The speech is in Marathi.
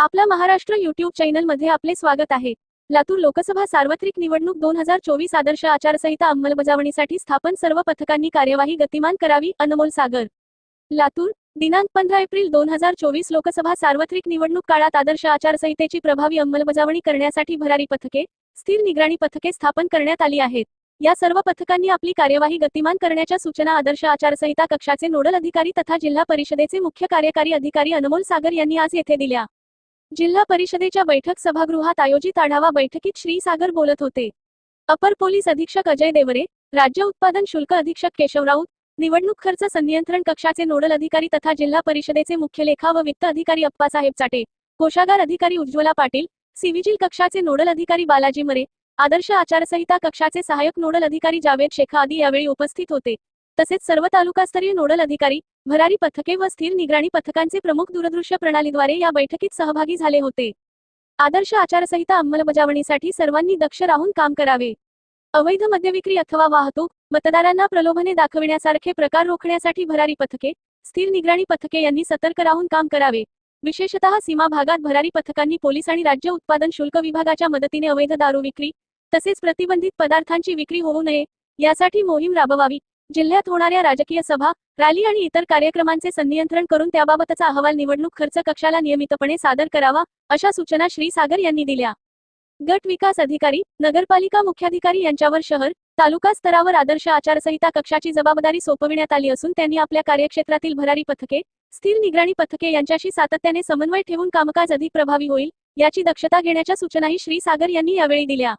आपला महाराष्ट्र युट्यूब चॅनलमध्ये आपले स्वागत आहे. लातूर लोकसभा सार्वत्रिक निवडणूक दोन हजार चोवीस आदर्श आचारसंहिता अंमलबजावणीसाठी स्थापन सर्व पथकांनी कार्यवाही गतिमान करावी अनमोल सागर. लातूर दिनांक पंधरा एप्रिल दोन हजार चोवीस लोकसभा सार्वत्रिक निवडणूक काळात आदर्श आचारसंहितेची प्रभावी अंमलबजावणी करण्यासाठी भरारी पथके स्थिर निगराणी पथके स्थापन करण्यात आली आहेत. या सर्व पथकांनी आपली कार्यवाही गतिमान करण्याच्या सूचना आदर्श आचारसंहिता कक्षाचे नोडल अधिकारी तथा जिल्हा परिषदेचे मुख्य कार्यकारी अधिकारी अनमोल सागर यांनी आज येथे दिल्या. जिल्हा परिषदेच्या बैठक सभागृहात आयोजित आढावा बैठकीत श्री सागर बोलत होते. अपर पोलीस अधीक्षक अजय देवरे राज्य उत्पादन शुल्क अधीक्षक केशव राऊत निवडणूक खर्च संनियंत्रण कक्षाचे नोडल अधिकारी तथा जिल्हा परिषदेचे मुख्य लेखा व वित्त अधिकारी अप्पासाहेब चाटे कोषागार अधिकारी उज्ज्वला पाटील सिव्हिजिल कक्षाचे नोडल अधिकारी बालाजी मरे आदर्श आचारसंहिता कक्षाचे सहाय्यक नोडल अधिकारी जावेद शेखा आदी यावेळी उपस्थित होते. तसेच सर्व तालुकास्तरीय नोडल अधिकारी भरारी पथके व स्थिर निगराणी पथकांचे प्रमुख दूरदृश्य प्रणालीद्वारे या बैठकीत सहभागी झाले होते. आदर्श आचारसंहिता अंमलबजावणीसाठी सर्वांनी दक्ष राहून काम करावे. अवैध मद्यविक्री अथवा वाहतूक मतदारांना प्रलोभने दाखविण्यासारखे प्रकार रोखण्यासाठी भरारी पथके स्थिर निगराणी पथके यांनी सतर्क राहून काम करावे. विशेषतः सीमा भागात भरारी पथकांनी पोलीस आणि राज्य उत्पादन शुल्क विभागाच्या मदतीने अवैध दारू विक्री तसेच प्रतिबंधित पदार्थांची विक्री होऊ नये यासाठी मोहीम राबवावी जिल्ह्यात होणाऱ्या राजकीय सभा रॅली आणि इतर कार्यक्रमांचे संनियंत्रण करून त्याबाबतचा अहवाल निवडणूक खर्च कक्षाला नियमितपणे सादर करावा अशा सूचना श्री सागर यांनी दिल्या. गट विकास अधिकारी नगरपालिका मुख्याधिकारी यांच्यावर शहर तालुका स्तरावर आदर्श आचारसंहिता कक्षाची जबाबदारी सोपविण्यात आली असून त्यांनी आपल्या कार्यक्षेत्रातील भरारी पथके स्थिर निगराणी पथके यांच्याशी सातत्याने समन्वय ठेवून कामकाज अधिक प्रभावी होईल याची दक्षता घेण्याच्या सूचनाही श्री सागर यांनी यावेळी दिल्या.